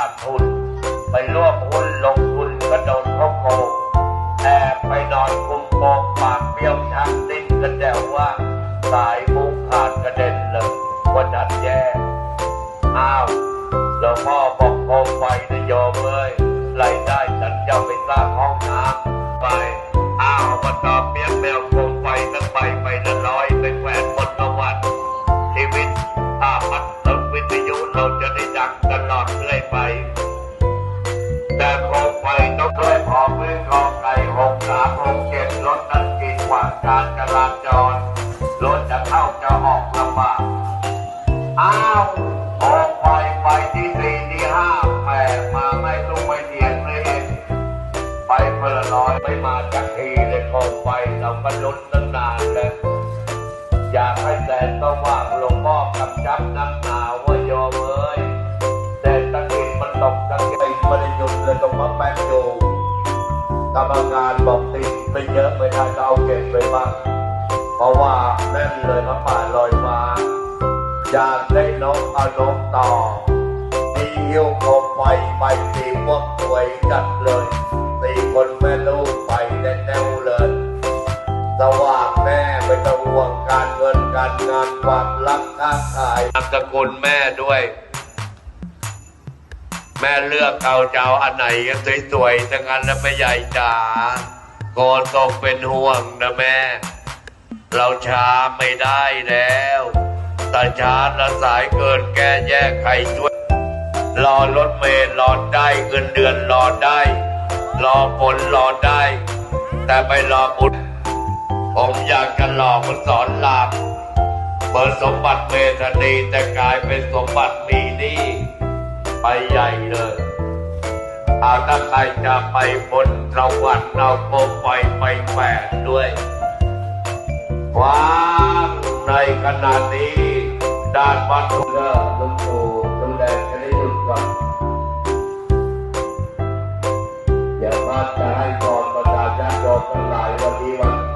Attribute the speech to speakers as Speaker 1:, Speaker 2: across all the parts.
Speaker 1: ขาดทุน ไปร่วมหุ้นลงทุนก็โดนเขาโกงแอบไปนอนคุมโปงปากเบี้ยวชักดิ้นกันแดวว่าสายมุกขาดกระเด็นเลยวันนั้นแย่อ้าวหลวงพ่อบอกโคมไฟนะโยมเอ้ยรายได้ฉันจะไปสร้างห้องน้ำ พอมือกองไก่หกสามหกเจ็ดรถนั้นกีดขวางการจราจรรถจะเข้าจะออกลำบากอ้าวโคมไฟไปที่สี่ที่ห้าแหมมาไม่รู้ไม่เทียนเลยไปเพื่อลอยไม่มาจากทีเลยโคมไฟเราก็ลุ้นตั้งนานแล้วอยากให้แสนสว่างลงพ่อกำจับน้ำหนาวว่าโยมเอ้ยแต่ตะกินมันตกตะกินไม่ได้หยุดเลยตรงมาแป๊กอยู่ กรรมการบอกติดไปเยอะไม่ได้ก็เอาเก็บไปบ้างเพราะว่าแน่นเลยมะป่าลอยมาอยากได้นกเอานกต่อมีหิ้วโคมไฟไปสีม่วงสวยจัดเลยสีคนแม่ลูกไปแน่วๆเลยสว่างแม่ไม่ต้องห่วงการเงินการงานความรักค้าขายนามสกุลแม่ด้วย แม่เลือกเอาเจ้าอันไหนกันสวยๆทั้งนั้นแล้วไม่ใหญ่จ๋าโกนตกเป็นห่วงนะแม่ เราช้าไม่ได้แล้วแต่ช้าละสายเกินแก้แยกใครช่วย รอรถเมล์รอได้เงินเดือนรอได้ รอผลรอได้ แต่ไปรอบุญผมอยากจะหลอกมันสอนรามเปิดสมบัติเมธนีแต่กลายเป็นสมบัติมีนี่ ไปใหญ่เลยเอาถ้าใครจะไปบนสวรรค์เอาโคมไฟไปแปดด้วยว้างในขณะนี้ ด้านวัดทุกเลิกลุงตู่ดูแลกันให้ดุก่อนอย่ามาจะให้ก่อนประชาชนโยมทั้งหลายวันนี้วัน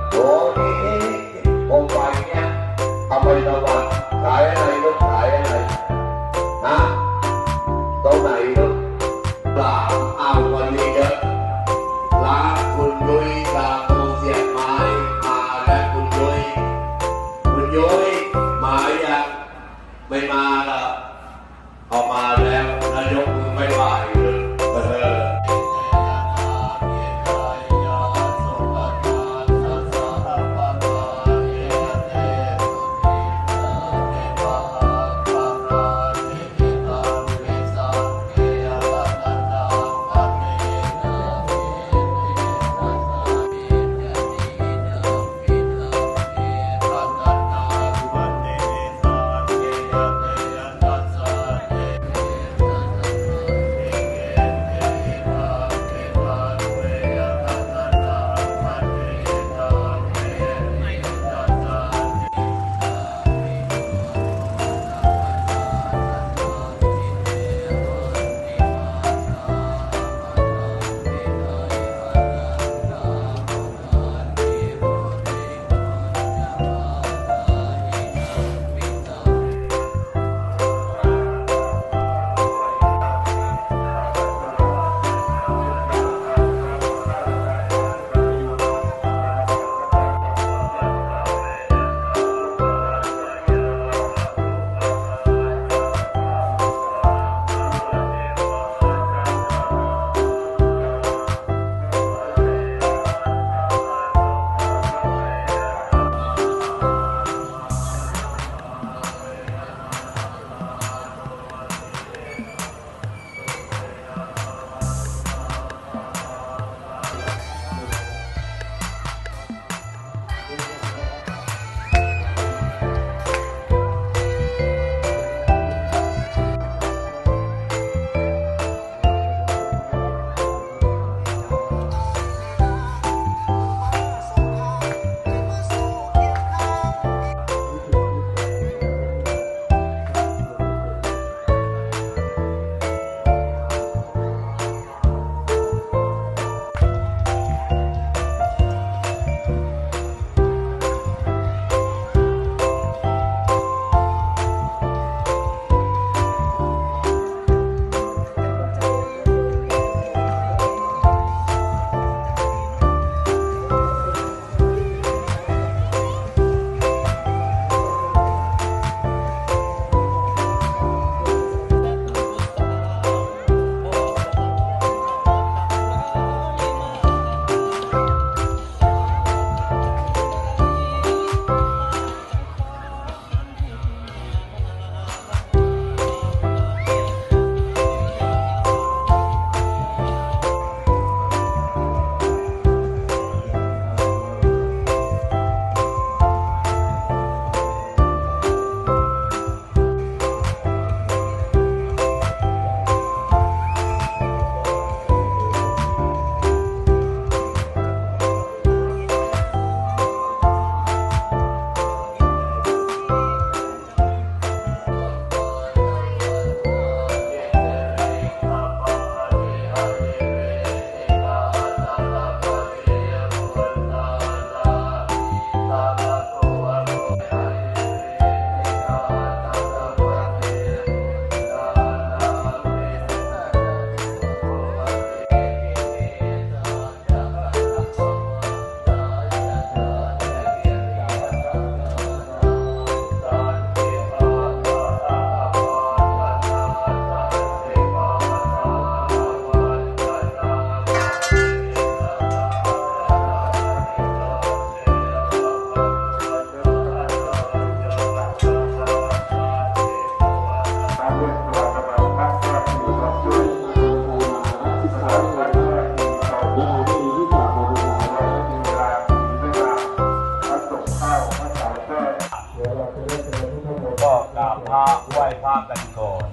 Speaker 1: พระไหว้พระกันก่อน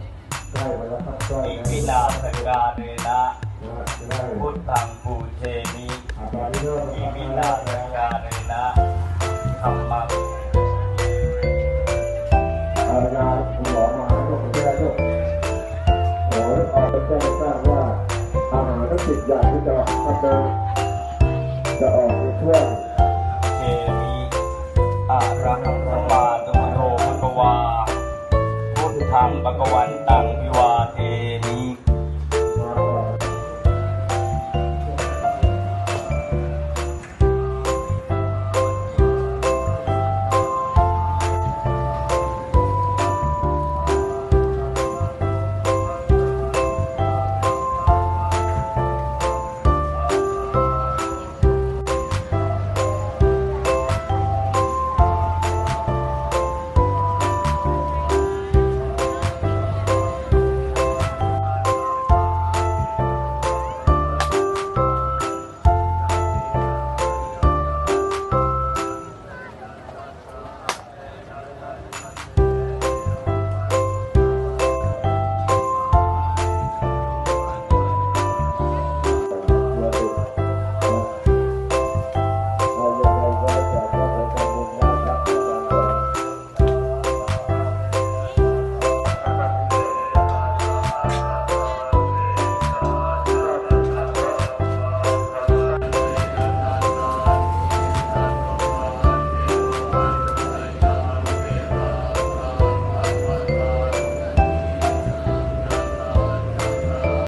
Speaker 1: ใกระโดดอีบินาสการเรนะพุทธังปูเชมิอีบิอิมินาสการเนนะธรรมัง
Speaker 2: อาจรย์คุณาให้ผมแออกไปแจ้งว่าอาหารทั้สิบอย่างที่จะทำจะออกในช่วง
Speaker 1: อะร